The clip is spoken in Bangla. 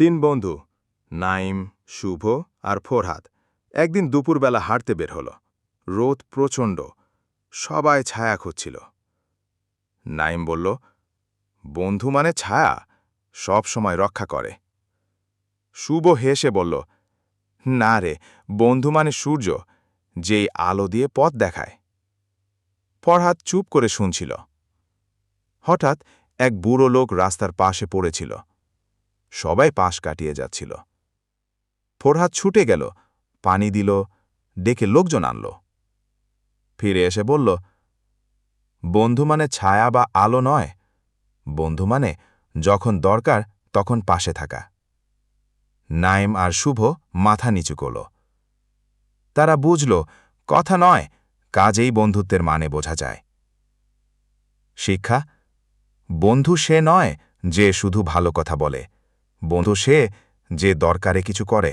তিন বন্ধু, নাইম, শুভ আর ফোরহাদ, একদিন দুপুরবেলা হাঁটতে বের হল। রোদ প্রচণ্ড, সবাই ছায়া খুঁজছিল। নাইম বলল, বন্ধু মানে ছায়া, সব সময় রক্ষা করে। শুভ হেসে বলল, না রে, বন্ধু মানে সূর্য, যেই আলো দিয়ে পথ দেখায়। ফরহাদ চুপ করে শুনছিল। হঠাৎ এক বুড়ো লোক রাস্তার পাশে পড়েছিল। সবাই পাশ কাটিয়ে যাচ্ছিল। ফরহাদ ছুটে গেল, পানি দিল, ডেকে লোকজন আনল। ফিরে এসে বলল, বন্ধু মানে ছায়া বা আলো নয়। বন্ধু মানে যখন দরকার তখন পাশে থাকা। নাইম আর শুভ মাথা নিচু করল। তারা বুঝল, কথা নয়, কাজেই বন্ধুত্বের মানে বোঝা যায়। শিক্ষা, বন্ধু সে নয় যে শুধু ভালো কথা বলে। বন্ধু সে যে দরকারে কিছু করে।